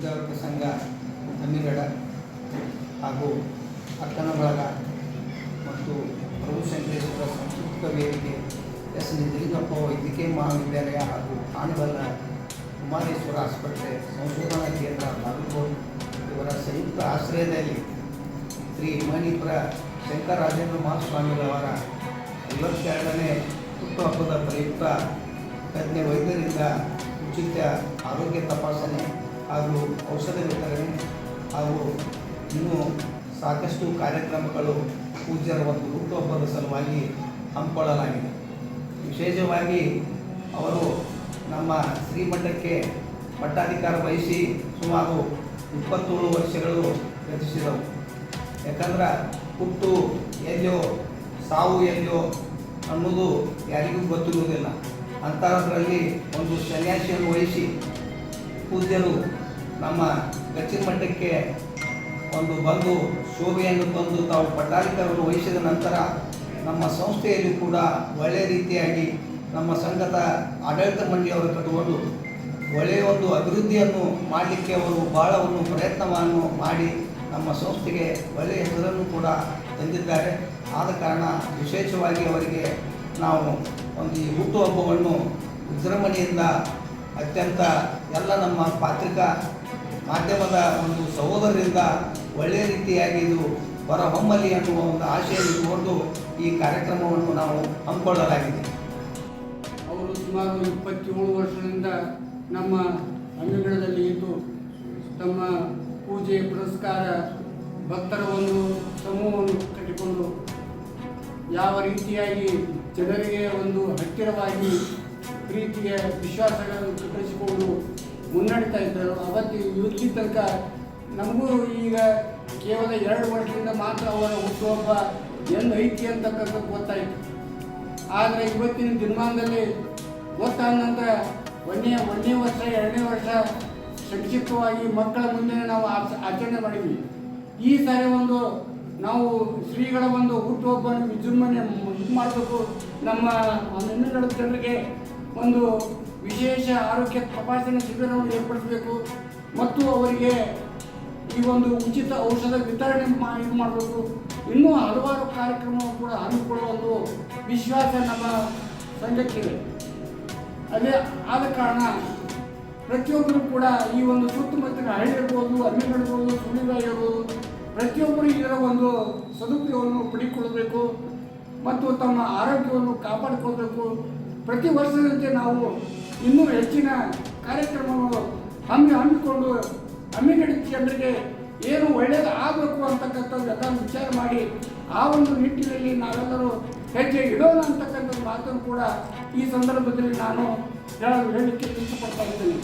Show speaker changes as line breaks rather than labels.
ವಿದ್ಯಾವರ್ಗ ಸಂಘ ಅಮ್ಮಿಗಡ ಹಾಗೂ ಅಕ್ಕನ ಬಳಗ ಮತ್ತು ಪ್ರಭು ಶಂಕರೇಶ್ವರ ಸಾಂಸ್ಕೃತಿಕ ವೇದಿಕೆ ಎಸ್ ನಿಜಲಿಂಗಪ್ಪ ವೈದ್ಯಕೀಯ ಮಹಾವಿದ್ಯಾಲಯ ಹಾಗೂ ಆನಗಲ್ಲ ಕುಮಾರೇಶ್ವರ ಆಸ್ಪತ್ರೆ ಸಂಶೋಧನಾ ಕೇಂದ್ರ ಬಾಗಲಕೋಟೆ ಇವರ ಸಂಯುಕ್ತ ಆಶ್ರಯದಲ್ಲಿ ಶ್ರೀ ಮಣಿಪುರ ಶಂಕರಾಜೇಂದ್ರ ಮಹಾಸ್ವಾಮಿಗಳವರ ಐವತ್ತೆರಡನೇ ಹುಟ್ಟುಹಬ್ಬದ ಪ್ರಯುಕ್ತ ತಜ್ಞ ವೈದ್ಯರಿಂದ ಉಚಿತ ಆರೋಗ್ಯ ತಪಾಸಣೆ ಹಾಗೂ ಔಷಧ ವಿತರಣೆ ಹಾಗೂ ಇನ್ನೂ ಸಾಕಷ್ಟು ಕಾರ್ಯಕ್ರಮಗಳು ಪೂಜ್ಯರ ಒಂದು ಹುಟ್ಟುಹಬ್ಬದ ಸಲುವಾಗಿ ಹಮ್ಮಿಕೊಳ್ಳಲಾಗಿದೆ. ವಿಶೇಷವಾಗಿ ಅವರು ನಮ್ಮ ಶ್ರೀಮಠಕ್ಕೆ ಪಟ್ಟಾಧಿಕಾರ ವಹಿಸಿ ಸುಮಾರು ಇಪ್ಪತ್ತೇಳು ವರ್ಷಗಳು ರಚಿಸಿದವು ಯಾಕಂದ್ರೆ ಹುಟ್ಟು ಎಲ್ಲೋ ಸಾವು ಎಲ್ಲೋ ಅನ್ನೋದು ಯಾರಿಗೂ ಗೊತ್ತಿರುವುದಿಲ್ಲ. ಅಂಥದ್ರಲ್ಲಿ ಒಂದು ಸನ್ಯಾಸಿಯನ್ನು ವಹಿಸಿ ಪೂಜ್ಯರು ನಮ್ಮ ಗಚ್ಚಿನ ಮಠಕ್ಕೆ ಒಂದು ಬಂದು ಶೋಭೆಯನ್ನು ತಂದು ತಾವು ಪಟ್ಟಾಧಿಕಾರಿಗಳು ವಹಿಸಿದ ನಂತರ ನಮ್ಮ ಸಂಸ್ಥೆಯಲ್ಲಿ ಕೂಡ ಒಳ್ಳೆಯ ರೀತಿಯಾಗಿ ನಮ್ಮ ಸಂಘದ ಆಡಳಿತ ಮಂಡಳಿಯವರು ಕಟ್ಟಿಕೊಂಡು ಒಳ್ಳೆಯ ಒಂದು ಅಭಿವೃದ್ಧಿಯನ್ನು ಮಾಡಲಿಕ್ಕೆ ಅವರು ಬಹಳ ಒಂದು ಪ್ರಯತ್ನವನ್ನು ಮಾಡಿ ನಮ್ಮ ಸಂಸ್ಥೆಗೆ ಒಳ್ಳೆಯ ಹೆಸರನ್ನು ಕೂಡ ತಂದಿದ್ದಾರೆ. ಆದ ಕಾರಣ ವಿಶೇಷವಾಗಿ ಅವರಿಗೆ ನಾವು ಒಂದು ಈ ಹುಟ್ಟುಹಬ್ಬವನ್ನು ವಿಜೃಂಭಣೆಯಿಂದ ಅತ್ಯಂತ ಎಲ್ಲ ನಮ್ಮ ಪತ್ರಿಕಾ ಮಾಧ್ಯಮದ ಒಂದು ಸಹೋದರರಿಂದ ಒಳ್ಳೆಯ ರೀತಿಯಾಗಿ ಇದು ಹೊರಹೊಮ್ಮಲಿ ಅನ್ನುವ ಒಂದು ಆಶಯ ಇಟ್ಟುಕೊಂಡು ಈ ಕಾರ್ಯಕ್ರಮವನ್ನು ನಾವು ಹಮ್ಮಿಕೊಳ್ಳಲಾಗಿದೆ.
ಅವರು ಸುಮಾರು ಇಪ್ಪತ್ತೇಳು ವರ್ಷದಿಂದ ನಮ್ಮ ಅಂಗಣದಲ್ಲಿ ಇದ್ದು ತಮ್ಮ ಪೂಜೆ, ಪುರಸ್ಕಾರ ಭಕ್ತರ ಒಂದು ಸಮೂಹವನ್ನು ಕಟ್ಟಿಕೊಂಡು ಯಾವ ರೀತಿಯಾಗಿ ಜನರಿಗೆ ಒಂದು ಹತ್ತಿರವಾಗಿ ಪ್ರೀತಿಯ ವಿಶ್ವಾಸಗಳನ್ನು ಕಟ್ಟಿಸಿಕೊಂಡು ಮುನ್ನಡೀತಾ ಇದ್ದರು. ಅವತ್ತು ಇವತ್ತಿ ತನಕ ನಮಗೂ ಈಗ ಕೇವಲ ಎರಡು ವರ್ಷದಿಂದ ಮಾತ್ರ ಅವರ ಹುಟ್ಟುಹಬ್ಬ ಎಂದು ಐತಿ ಅಂತಕ್ಕಂಥ ಗೊತ್ತಾಯಿತು ಆದರೆ ಇವತ್ತಿನ ದಿನಮಾನದಲ್ಲಿ ಗೊತ್ತಾದ ನಂತರ ಒಂದನೇ ಒಂದನೇ ವರ್ಷ, ಎರಡನೇ ವರ್ಷ ಸಂಕ್ಷಿಪ್ತವಾಗಿ ಮಕ್ಕಳ ಮುಂದೆ ನಾವು ಆಚ- ಆಚರಣೆ ಮಾಡಿದ್ವಿ. ಈ ಸಾರಿ ಒಂದು ನಾವು ಶ್ರೀಗಳ ಒಂದು ಹುಟ್ಟುಹಬ್ಬವನ್ನು ವಿಜೃಂಭಣೆ ಇದು ಮಾಡಬೇಕು. ನಮ್ಮ ಹನ್ನೆರಡು ಜನರಿಗೆ ಒಂದು ವಿಶೇಷ ಆರೋಗ್ಯ ತಪಾಸಣೆ ಶಿಬಿರವನ್ನು ಏರ್ಪಡಿಸಬೇಕು. ಮತ್ತು ಅವರಿಗೆ ಈ ಒಂದು ಉಚಿತ ಔಷಧ ವಿತರಣೆ ಮಾ, ಇದು ಮಾಡಬೇಕು. ಇನ್ನೂ ಹಲವಾರು ಕಾರ್ಯಕ್ರಮವನ್ನು ಕೂಡ ಹಮ್ಮಿಕೊಳ್ಳುವ ಒಂದು ವಿಶ್ವಾಸ ನಮ್ಮ ಸಂಘಕ್ಕಿದೆ ಅದೇ ಆದ ಕಾರಣ ಪ್ರತಿಯೊಬ್ಬರು ಕೂಡ ಈ ಒಂದು ಸುತ್ತಮುತ್ತಲಿನ ಹಳ್ಳಿ ಇರ್ಬೋದು ಅಮ್ಮಿಗಳಿರ್ಬೋದು ಸುಳಿಗಾಯಿ ಇರ್ಬೋದು ಪ್ರತಿಯೊಬ್ಬರು ಇದರ ಒಂದು ಸದುಪಯೋಗವನ್ನು ಪಡಿಕೊಳ್ಳಬೇಕು ಮತ್ತು ತಮ್ಮ ಆರೋಗ್ಯವನ್ನು ಕಾಪಾಡಿಕೊಳ್ಬೇಕು. ಪ್ರತಿ ವರ್ಷದಂತೆ ನಾವು ಇನ್ನೂ ಹೆಚ್ಚಿನ ಕಾರ್ಯಕ್ರಮಗಳು ಹಮ್ಮಿ ಹಮ್ಮಿಕೊಂಡು ಹಮ್ಮಿಗಡಿ ಜನರಿಗೆ ಏನು ಒಳ್ಳೆಯದು ಆಗಬೇಕು ಅಂತಕ್ಕಂಥದ್ದು ಎಲ್ಲ ವಿಚಾರ ಮಾಡಿ ಆ ಒಂದು ನಿಟ್ಟಿನಲ್ಲಿ ನಾವೆಲ್ಲರೂ ಹೆಜ್ಜೆ ಇಡೋಣ ಅಂತಕ್ಕಂಥ ಮಾತನ್ನು ಕೂಡ ಈ ಸಂದರ್ಭದಲ್ಲಿ ನಾನು ಹೇಳಲು ಹೇಳಲಿಕ್ಕೆ ಇಷ್ಟಪಡ್ತಾ ಇದ್ದೇನೆ.